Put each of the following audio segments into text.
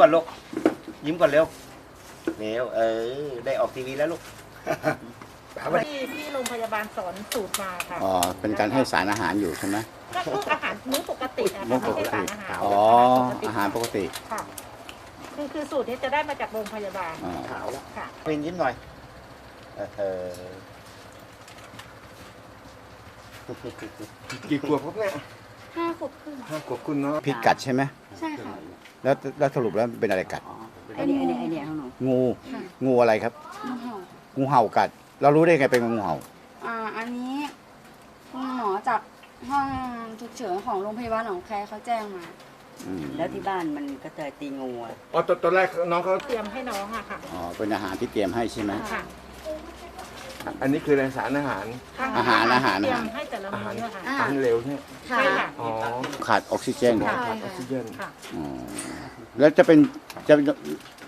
ก่อนลูกยิ้มก่อนเร็วเร็วเออได้ออกทีวีแล้วลูกที่ที่โรงพยาบาลสอนสูตรมาค่ะอ๋อเป็นการให้สารอาหารอยู่ใช่ไหมก็พวกอาหารมื้อปกติอะมื้ค่ะอปไม่กใช่ติสารอาหารอ๋อเป็นอาหารปกติค่ะคือคือสูตรนี้จะได้มาจากโรงพยาบาลอ่าขาวแล้วค่ะเวนยิ้มหน่อยเออกี่ขวบครับเนี่ย ห้าขวบครึ่งห้าขวบคุณเนาะพิษกัดใช่ไหมใช่ค่ะแล้วแล้วสรุปแล้วเป็นอะไรกัด ไอเดียไอเดียไอเดียของหนู งู ค่ะ งูอะไรครับงูเห่างูเห่ากัด เรารู้ได้ไงเป็นงูเห่า อ่าอันนี้คุณหมอจากห้องฉุกเฉินของโรงพยาบาลหนองแคเขาแจ้งมา อืมแล้วที่บ้านมันก็เจอตีงูอะอ๋อตอนตอนแรกน้องเขาเตรียมให้น้องอะค่ะ อ๋อเป็นอาหารที่เตรียมให้ใช่ไหม ค่ะ อันนี้คือแรงสารอาหาร อาหารอาหาร เตรียมให้ แต่ละมื้ออะค่ะอ่าอาหารเหลวใช่ไหมค่ะ ใช่ค่ะอ๋อขาดออกซิเจนค่ะ ขาดออกซิเจนค่ะ อ๋อแล้วจะเป็นจะ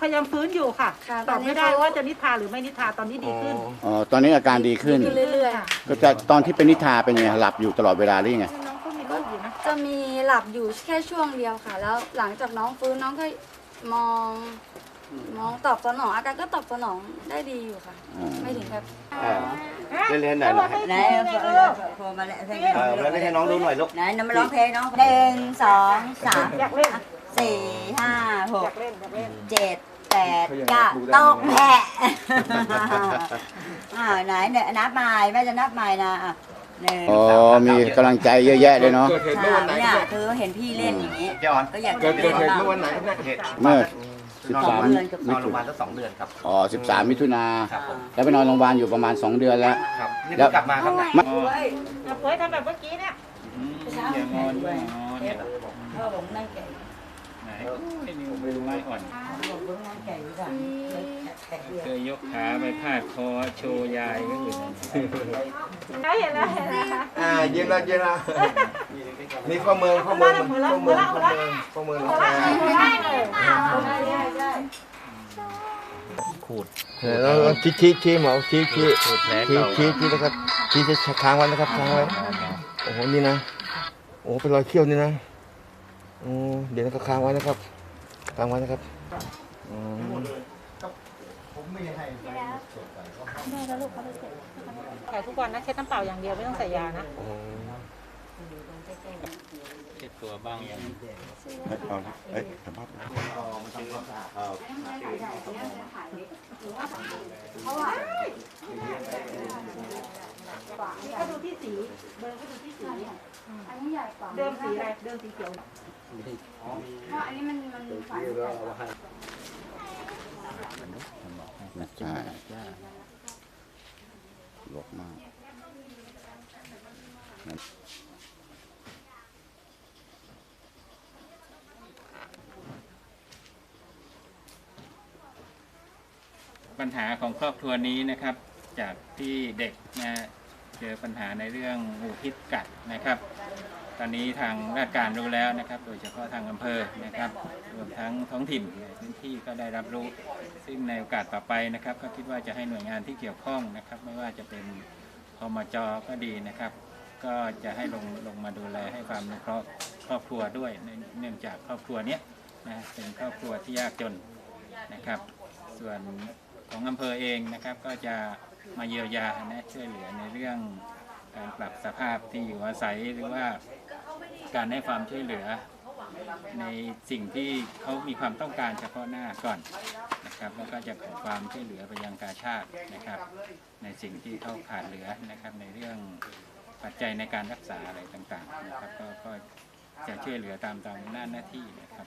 พยายามฟื้นอยู่ค่ะค่ะตอบไม่ได้ตอนนี้เขา ว่าจะนิทาหรือไม่นิทาตอนนี้ดีขึ้นอ๋อตอนนี้อาการดีขึ้นดีขึ้นเรื่อยๆค่ะก็จะตอนที่เป็นนิทาเป็นยังไงหลับอยู่ตลอดเวลาหรือยังไงน้องก็มีลูกอยู่นะจะมีหลับอยู่แค่ช่วงเดียวค่ะ แล้วหลังจากน้องฟื้นน้องก็มอง มองตอบสนองอาการก็ตอบสนองได้ดีอยู่ค่ะ อ๋อไม่ถึงกับ เล่นเล่นหน่อยหน่อยไหนไงเอาลูกโทรมาแล้วเออมาเล่นให้น้องดูหน่อยลูกไหนน้ำมาร้องเพลงน้องหนึ่งสองสามอยากเล่นสี่ห้าหอกยากเล่นอยากเล่นเจ็ดแปดเก้าต้องแพ้อ้าวไหนเนี่ยนับใหม่แม่จะนับใหม่นะอะ หนึ่งอ๋อมีกำลังใจเยอะแยะเลยเนาะ เกิดเหตุเมื่อสาวันมไหนเนี่ยครับคือเห็นพี่เล่นอย่างนี้ เจ้าออนก็อยากเกิดเกิดเหตุบ้างเมื่อวันไหนครับเนี่ยเหตุเมื่อ นอน13โรงพยาบาลเดือนกับนอนโรงพยาบาลตั้งสองเดือนครับ อ๋อ13 มิถุนาครับผม แล้วไปนอนโรงพยาบาลอยู่ประมาณ 2 เดือนแล้ว ครับนี่แล้เพิ่วงกลับมาครับเนี่ยเอาเผยทำแบบเมื่อกี้เนี่ยอย่างงอนด้วยพ่อผมนั่งแก่ไม่รู้ไม้อ่อน ผมเพิ่งนั่งแก่อยู่ค่ะ เคยยกขาไปพาดคอโชว์ยายก็อยู่นั่นได้เห็นแล้วเห็นแล้วอ่าเย็นละเย็นละนี่ข้อมือข้อมือข้อมือข้อมือข้อมือข้อมือได้เลยขูดแล้วชี้ชี้ชี้หมอชี้ชี้ขูดแผลชี้เก่าชี้ชี้นะครับชี้จะค้างไว้นะครับค้างไว้โอ้โหนี่นะโอ้เป็นรอยเขี้ยวนี่นะโอ้เดี๋ยวนะครับค้างไว้นะครับค้างไว้นะครับอื มถ่ายทุกวันนะเช็ดน้ำเปล่าอย่างเดียวไม่ต้องใส่ยานะโอ้เจ็บตัวบ้างยังเอ้ยสัมภาษณ์นี่ก็ดูที่สีเบอร์ก็ดูที่สีอันนี้ใหญ่กว่าเดิมสีอะไรเดิมสีเขียวเพราะอันนี้มันมันฝา ใหญ่กว่าใช่ลวกมากปัญหาของครอบครัวนี้นะครับ จากที่เด็กนะเจอปัญหาในเรื่องงูพิษกัดนะครับ ตอนนี้ทางราชการรู้แล้วนะครับ โดยเฉพาะทางอำเภอนะครับรวมทั้งท้องถิ่นในพื้นที่ก็ได้รับรู้ ซึ่งในโอกาสต่อไปนะครับ ก็คิดว่าจะให้หน่วยงานที่เกี่ยวข้องนะครับ ไม่ว่าจะเป็นพมจก็ดีนะครับ ก็จะให้ลงลงมาดูแลให้ความนุเคราะห์ครอบครัวด้วยเนื่องเนื่องจากครอบครัวเนี้ยนะเป็นครอบครัวที่ยากจนนะครับ ส่วนของอำเภอเองนะครับ ก็จะมาเยียวยานะช่วยเหลือในเรื่องการปรับสภาพที่อยู่อาศัยหรือว่า การให้ความช่วยเหลือ ในสิ่งที่เขามีความต้องการเฉพาะหน้าก่อนนะครับแล้วก็จะขอความช่วยเหลือไปยังกาชาตินะครับ ในสิ่งที่เขาขาดเหลือนะครับ ในเรื่องปัจจัยในการรักษาอะไรต่างๆนะครับ ก็ก็จะช่วยเหลือตามตามหน้าหน้าที่นะครับ